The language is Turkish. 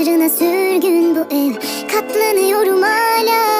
Bana sürgün bu ev. Katlanıyorum hala.